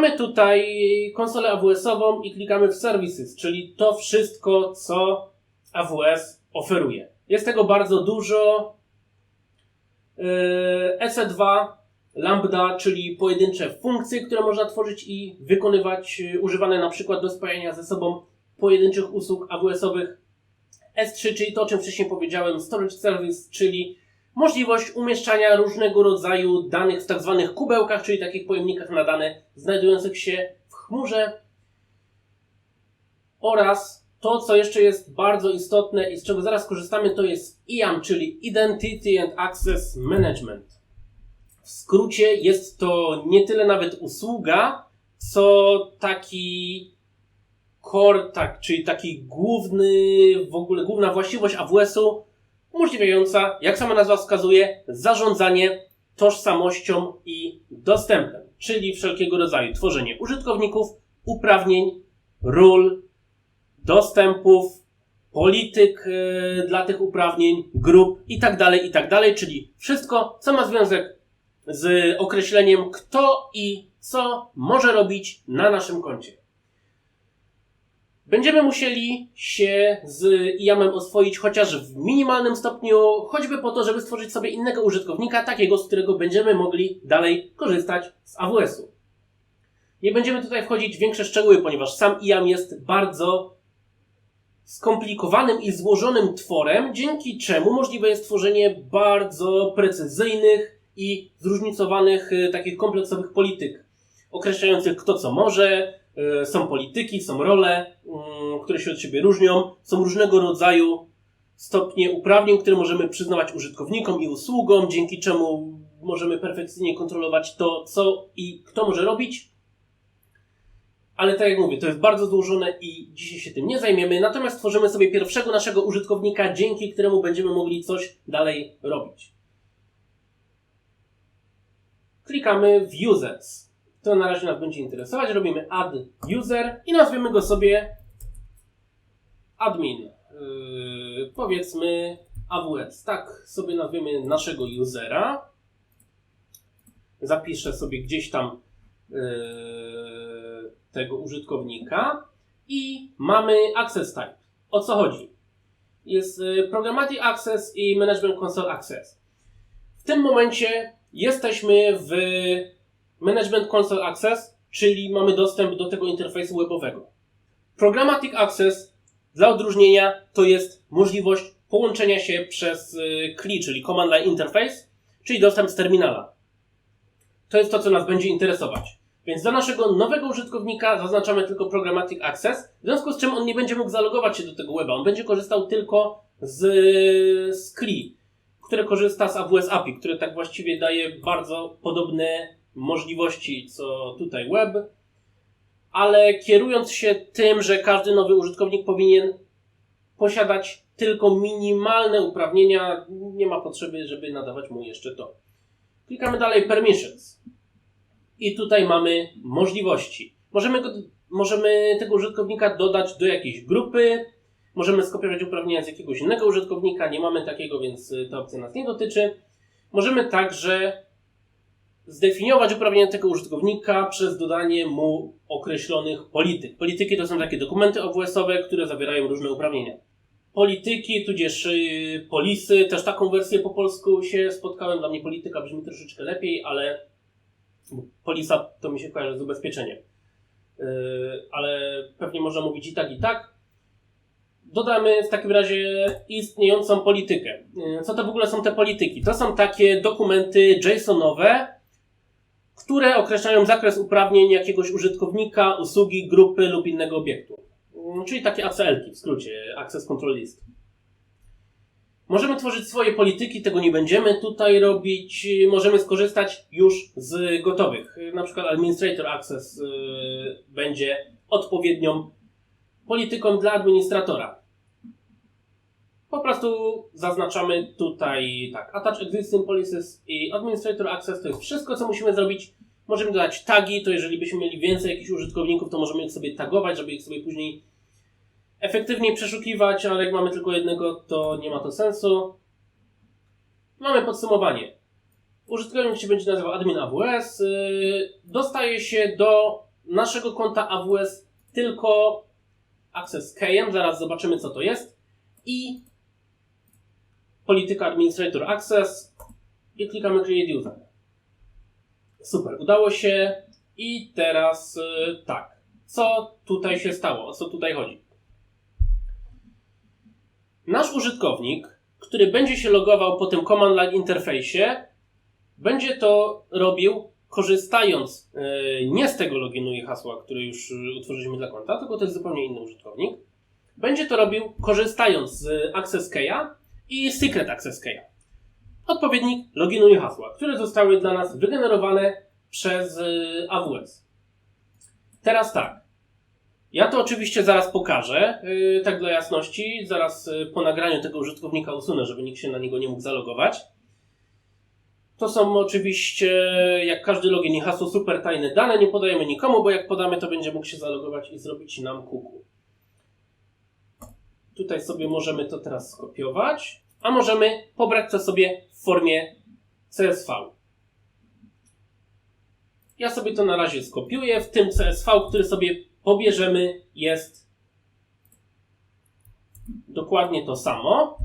Mamy tutaj konsolę AWS-ową i klikamy w Services, czyli to wszystko, co AWS oferuje. Jest tego bardzo dużo. Yy, EC2, Lambda, czyli pojedyncze funkcje, które można tworzyć i wykonywać, yy, używane na przykład do spajania ze sobą pojedynczych usług AWS-owych. S3, czyli to, o czym wcześniej powiedziałem, Storage Service, czyli możliwość umieszczania różnego rodzaju danych w tak zwanych kubełkach, czyli takich pojemnikach na dane znajdujących się w chmurze. Oraz to, co jeszcze jest bardzo istotne i z czego zaraz korzystamy, to jest IAM, czyli Identity and Access Management. W skrócie jest to nie tyle nawet usługa, co taki core, tak, czyli taki główny, w ogóle główna właściwość AWS-u, umożliwiająca, jak sama nazwa wskazuje, zarządzanie tożsamością i dostępem, czyli wszelkiego rodzaju tworzenie użytkowników, uprawnień, ról, dostępów, polityk e, dla tych uprawnień, grup itd., itd., czyli wszystko, co ma związek z określeniem, kto i co może robić na naszym koncie. Będziemy musieli się z IAM-em oswoić chociaż w minimalnym stopniu, choćby po to, żeby stworzyć sobie innego użytkownika, takiego, z którego będziemy mogli dalej korzystać z AWS-u. Nie będziemy tutaj wchodzić w większe szczegóły, ponieważ sam IAM jest bardzo skomplikowanym i złożonym tworem, dzięki czemu możliwe jest tworzenie bardzo precyzyjnych i zróżnicowanych y, takich kompleksowych polityk, określających kto co może, są polityki, są role, y, które się od siebie różnią, są różnego rodzaju stopnie uprawnień, które możemy przyznawać użytkownikom i usługom, dzięki czemu możemy perfekcyjnie kontrolować to, co i kto może robić. Ale tak jak mówię, to jest bardzo złożone i dzisiaj się tym nie zajmiemy. Natomiast tworzymy sobie pierwszego naszego użytkownika, dzięki któremu będziemy mogli coś dalej robić. Klikamy w Users. To na razie nas będzie interesować. Robimy Add User i nazwiemy go sobie Admin. Yy, powiedzmy AWS. Tak sobie nazwiemy naszego usera. Zapiszę sobie gdzieś tam yy, tego użytkownika i mamy Access Type. O co chodzi? Jest yy, Programmatic Access i Management Console Access. W tym momencie jesteśmy w Management Console Access, czyli mamy dostęp do tego interfejsu webowego. Programmatic Access dla odróżnienia to jest możliwość połączenia się przez y, CLI, czyli Command Line Interface, czyli dostęp z terminala. To jest to, co nas będzie interesować. Więc dla naszego nowego użytkownika zaznaczamy tylko Programmatic Access, w związku z czym on nie będzie mógł zalogować się do tego weba. On będzie korzystał tylko z, z CLI, które korzysta z AWS API, które tak właściwie daje bardzo podobne możliwości co tutaj web, ale kierując się tym, że każdy nowy użytkownik powinien posiadać tylko minimalne uprawnienia, nie ma potrzeby, żeby nadawać mu jeszcze to. Klikamy dalej Permissions. I tutaj mamy możliwości. Możemy, go, możemy tego użytkownika dodać do jakiejś grupy, możemy skopiować uprawnienia z jakiegoś innego użytkownika, nie mamy takiego, więc ta opcja nas nie dotyczy. Możemy także zdefiniować uprawnienia tego użytkownika przez dodanie mu określonych polityk. Polityki to są takie dokumenty OWS-owe, które zawierają różne uprawnienia. Polityki, tudzież yy, polisy, też taką wersję po polsku się spotkałem. Dla mnie polityka brzmi troszeczkę lepiej, ale polisa to mi się kojarzy z ubezpieczeniem. Yy, ale pewnie można mówić i tak, i tak. Dodamy w takim razie istniejącą politykę. Yy, co to w ogóle są te polityki? To są takie dokumenty JSONowe, które określają zakres uprawnień jakiegoś użytkownika, usługi, grupy lub innego obiektu. Mm, Czyli takie ACL-ki w skrócie, Access Control List. Możemy tworzyć swoje polityki, tego nie będziemy tutaj robić. Możemy skorzystać już z gotowych. Na przykład Administrator Access yy, będzie odpowiednią polityką dla administratora. Po prostu zaznaczamy tutaj tak, Attach Existing Policies i Administrator Access to jest wszystko, co musimy zrobić. Możemy dodać tagi, to jeżeli byśmy mieli więcej jakichś użytkowników, to możemy ich sobie tagować, żeby ich sobie później efektywniej przeszukiwać, ale jak mamy tylko jednego, to nie ma to sensu. Mamy podsumowanie. Użytkownik się będzie nazywał admin AWS, yy, dostaje się do naszego konta AWS tylko Access Keyem, zaraz zobaczymy co to jest, i polityka Administrator Access i klikamy Create User. Super, udało się i teraz y, tak, co tutaj się stało, o co tutaj chodzi? Nasz użytkownik, który będzie się logował po tym command line interfejsie, będzie to robił korzystając e, nie z tego loginu i hasła, które już e, utworzyliśmy dla konta, tylko to jest zupełnie inny użytkownik. Będzie to robił korzystając z Access Key'a i Secret Access Key'a. Odpowiednik loginu i hasła, które zostały dla nas wygenerowane przez e, AWS. Teraz tak. Ja to oczywiście zaraz pokażę, tak dla jasności. Zaraz po nagraniu tego użytkownika usunę, żeby nikt się na niego nie mógł zalogować. To są oczywiście, jak każdy login i hasło, super tajne dane. Nie podajemy nikomu, bo jak podamy, to będzie mógł się zalogować i zrobić nam kuku. Tutaj sobie możemy to teraz skopiować, a możemy pobrać to sobie w formie CSV. Ja sobie to na razie skopiuję. W tym CSV, który sobie pobierzemy, jest dokładnie to samo.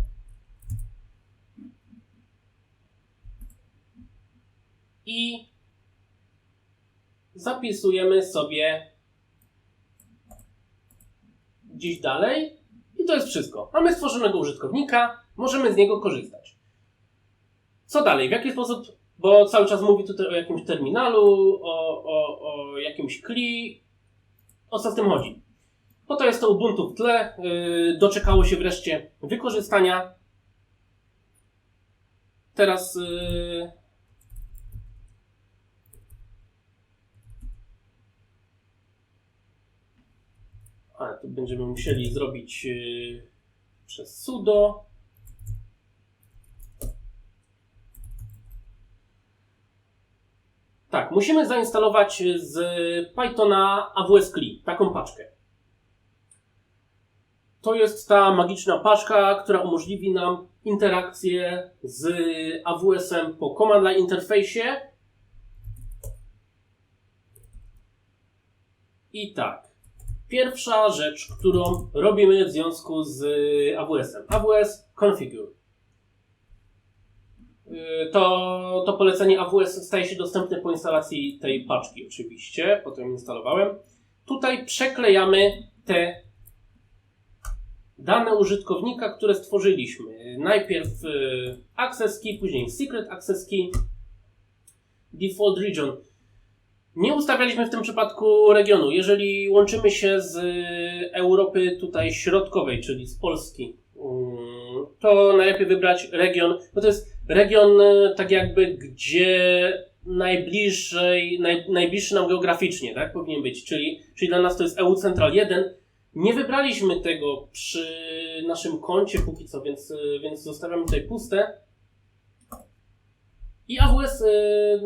i zapisujemy sobie gdzieś dalej i to jest wszystko. Mamy stworzonego użytkownika, możemy z niego korzystać. Co dalej? W jaki sposób, bo cały czas mówi tutaj o jakimś terminalu, o, o, o jakimś CLI. O co z tym chodzi? Po to jest to Ubuntu w tle, yy, doczekało się wreszcie wykorzystania. Teraz yy, to będziemy musieli zrobić yy, przez sudo. Tak, musimy zainstalować z Pythona AWS CLI, taką paczkę. To jest ta magiczna paczka, która umożliwi nam interakcję z AWS-em po command line interfejsie. I tak. Pierwsza rzecz, którą robimy w związku z AWS-em. AWS Configure. Y, to, to polecenie AWS staje się dostępne po instalacji tej paczki, oczywiście. Potem instalowałem. Tutaj przeklejamy te dane użytkownika, które stworzyliśmy. Najpierw y, access key, później secret access key, default region. Nie ustawialiśmy w tym przypadku regionu. Jeżeli łączymy się z Europy tutaj środkowej, czyli z Polski, mm, to najlepiej wybrać region, bo to jest region e, tak jakby, gdzie najbliżej, naj, najbliższy nam geograficznie, tak, powinien być, czyli, czyli dla nas to jest EU Central 1. Nie wybraliśmy tego przy naszym koncie póki co, więc, więc zostawiamy tutaj puste. I AWS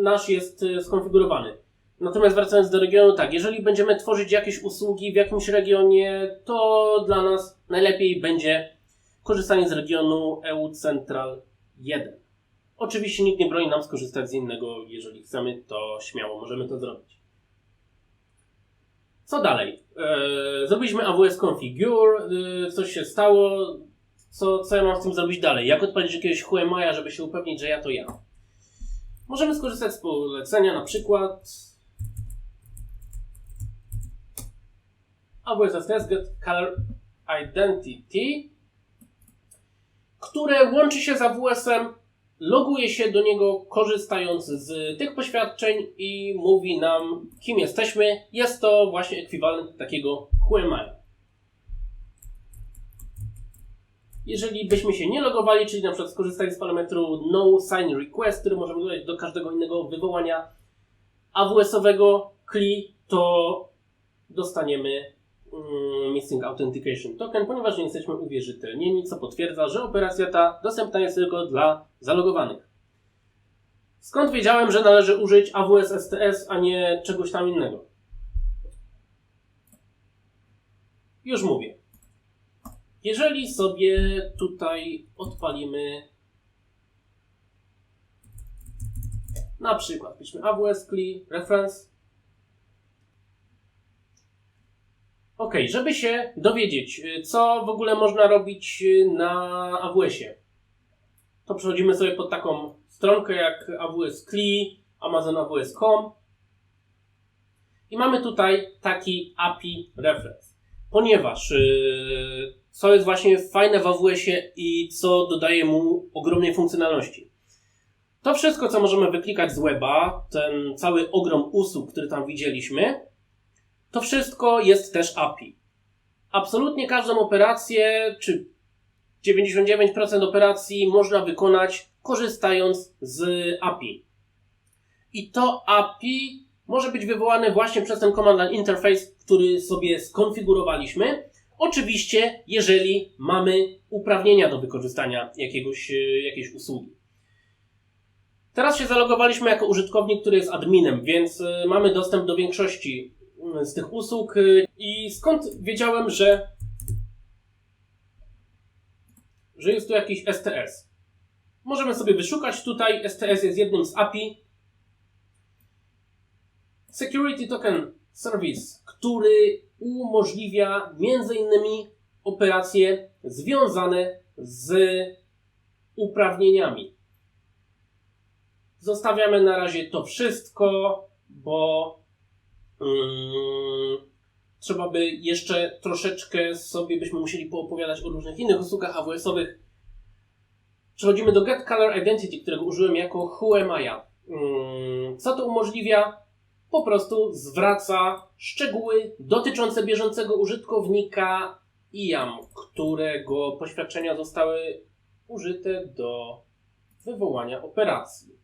nasz jest skonfigurowany. Natomiast wracając do regionu, tak, jeżeli będziemy tworzyć jakieś usługi w jakimś regionie, to dla nas najlepiej będzie korzystanie z regionu EU Central 1. Oczywiście nikt nie broni nam skorzystać z innego, jeżeli chcemy, to śmiało możemy to zrobić. Co dalej? Eee, zrobiliśmy AWS Configure, eee, coś się stało, co, co ja mam z tym zrobić dalej? Jak odpalić jakiegoś HMI, żeby się upewnić, że ja to ja? Możemy skorzystać z polecenia na przykład AWS get color identity, które łączy się z AWS-em, loguje się do niego korzystając z tych poświadczeń i mówi nam, kim jesteśmy. Jest to właśnie ekwiwalent takiego QMI. Jeżeli byśmy się nie logowali, czyli na przykład skorzystali z parametru no sign request, który możemy dodać do każdego innego wywołania AWS-owego CLI, to dostaniemy missing Authentication Token, ponieważ nie jesteśmy uwierzytelnieni, co potwierdza, że operacja ta dostępna jest tylko dla zalogowanych. Skąd wiedziałem, że należy użyć AWS STS, a nie czegoś tam innego? Już mówię. Jeżeli sobie tutaj odpalimy na przykład, piszmy AWS CLI reference Ok, żeby się dowiedzieć, y, co w ogóle można robić y, na AWS-ie, to przechodzimy sobie pod taką stronkę jak AWS CLI, Amazon AWS.com i mamy tutaj taki API reference. Ponieważ yy, co jest właśnie fajne w AWS-ie i co dodaje mu ogromnej funkcjonalności. To wszystko, co możemy wyklikać z weba, ten cały ogrom usług, który tam widzieliśmy, to wszystko jest też API. Absolutnie każdą operację, czy 99% operacji można wykonać korzystając z API. I to API może być wywołane właśnie przez ten command line interface, który sobie skonfigurowaliśmy. Oczywiście, jeżeli mamy uprawnienia do wykorzystania jakiegoś, e, jakiejś usługi. Teraz się zalogowaliśmy jako użytkownik, który jest adminem, więc e, mamy dostęp do większości z tych usług. e, I skąd wiedziałem, że, że jest tu jakiś STS? Możemy sobie wyszukać tutaj. STS jest jednym z API. Security Token Service, który umożliwia między innymi operacje związane z uprawnieniami. Zostawiamy na razie to wszystko, bo trzeba by jeszcze troszeczkę sobie byśmy musieli poopowiadać o różnych innych usługach AWS-owych. Przechodzimy do Get Color Identity, którego użyłem jako Whoemaya. Mm, co to umożliwia? Po prostu zwraca szczegóły dotyczące bieżącego użytkownika IAM, którego poświadczenia zostały użyte do wywołania operacji.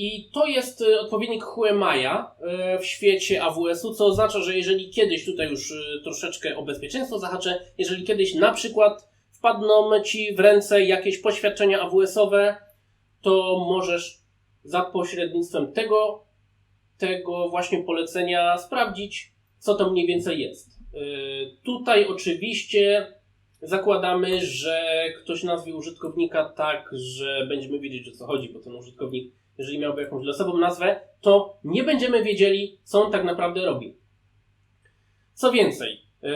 I to jest y, odpowiednik Huemaya y, w świecie AWS-u, co oznacza, że jeżeli kiedyś, tutaj już y, troszeczkę o bezpieczeństwo zahaczę, jeżeli kiedyś na przykład wpadną Ci w ręce jakieś poświadczenia AWS-owe, to możesz za pośrednictwem tego, tego właśnie polecenia sprawdzić, co to mniej więcej jest. Tutaj oczywiście zakładamy, że ktoś nazwie użytkownika tak, że będziemy wiedzieć o co chodzi, bo ten użytkownik jeżeli miałby jakąś losową nazwę, to nie będziemy wiedzieli, co on tak naprawdę robi. Co więcej, yy,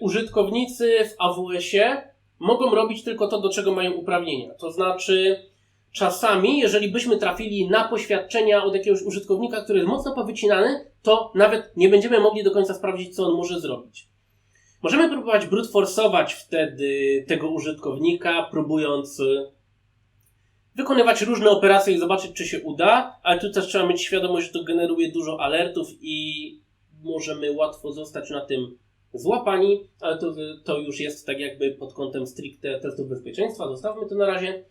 użytkownicy w AWS-ie mogą robić tylko to, do czego mają uprawnienia. To znaczy, czasami, jeżeli byśmy trafili na poświadczenia od jakiegoś użytkownika, który jest mocno powycinany, to nawet nie będziemy mogli do końca sprawdzić, co on może zrobić. Możemy próbować brute forsować wtedy tego użytkownika, próbując wykonywać różne operacje i zobaczyć, czy się uda, ale tu też trzeba mieć świadomość, że to generuje dużo alertów i możemy łatwo zostać na tym złapani, ale to, to już jest tak jakby pod kątem stricte testów bezpieczeństwa. Zostawmy to na razie.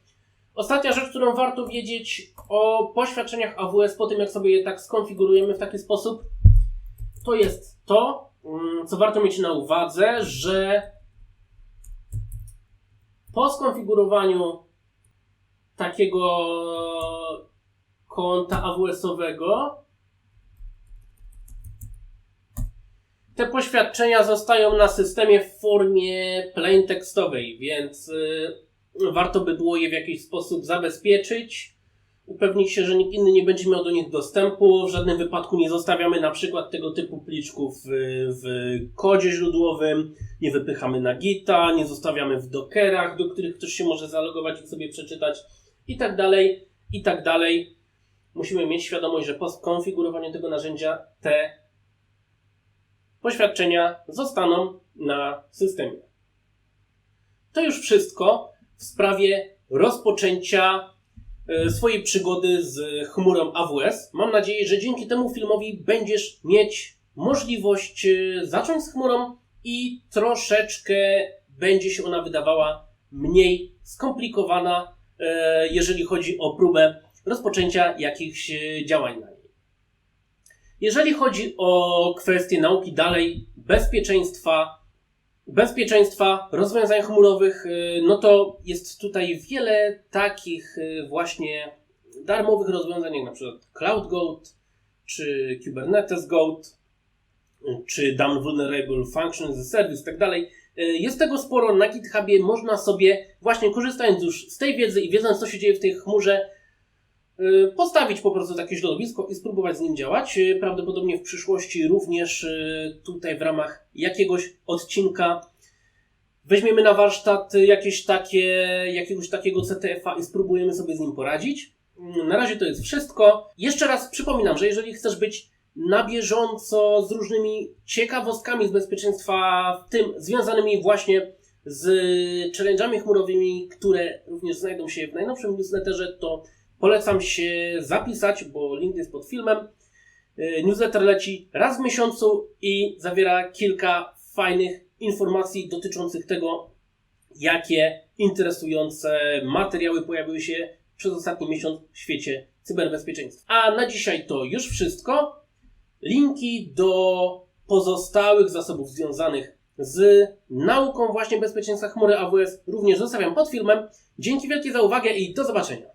Ostatnia rzecz, którą warto wiedzieć o poświadczeniach AWS po tym, jak sobie je tak skonfigurujemy w taki sposób, to jest to, mm, co warto mieć na uwadze, że po skonfigurowaniu takiego konta AWS-owego. Te poświadczenia zostają na systemie w formie plain tekstowej, więc y, warto by było je w jakiś sposób zabezpieczyć. Upewnić się, że nikt inny nie będzie miał do nich dostępu. W żadnym wypadku nie zostawiamy na przykład tego typu pliczków w, w kodzie źródłowym, nie wypychamy na Gita, nie zostawiamy w dockerach, do których ktoś się może zalogować i sobie przeczytać i tak dalej, i tak dalej. Musimy mieć świadomość, że po skonfigurowaniu tego narzędzia te poświadczenia zostaną na systemie. To już wszystko w sprawie rozpoczęcia e, swojej przygody z chmurą AWS. Mam nadzieję, że dzięki temu filmowi będziesz mieć możliwość e, zacząć z chmurą i troszeczkę będzie się ona wydawała mniej skomplikowana jeżeli chodzi o próbę rozpoczęcia jakichś e, działań na niej. Jeżeli chodzi o kwestie nauki dalej, bezpieczeństwa, bezpieczeństwa, rozwiązań chmurowych, e, no to jest tutaj wiele takich właśnie darmowych rozwiązań, jak na przykład CloudGoat, czy Kubernetes Goat, czy Down Vulnerable Function as a Service, tak dalej. E, jest tego sporo na GitHubie, można sobie właśnie korzystając już z tej wiedzy i wiedząc co się dzieje w tej chmurze, y, postawić po prostu takie środowisko i spróbować z nim działać. Y, Prawdopodobnie w przyszłości również y, tutaj w ramach jakiegoś odcinka weźmiemy na warsztat jakieś takie, jakiegoś takiego CTF-a i spróbujemy sobie z nim poradzić. Mm, Na razie to jest wszystko. Jeszcze raz przypominam, że jeżeli chcesz być na bieżąco z różnymi ciekawostkami z bezpieczeństwa, w tym związanymi właśnie z challenge'ami chmurowymi, które również znajdą się w najnowszym newsletterze, to polecam się zapisać, bo link jest pod filmem. Yy, Newsletter leci raz w miesiącu i zawiera kilka fajnych informacji dotyczących tego, jakie interesujące materiały pojawiły się przez ostatni miesiąc w świecie cyberbezpieczeństwa. A na dzisiaj to już wszystko. Linki do pozostałych zasobów związanych z nauką właśnie bezpieczeństwa chmury AWS również zostawiam pod filmem. Dzięki wielkie za uwagę i do zobaczenia.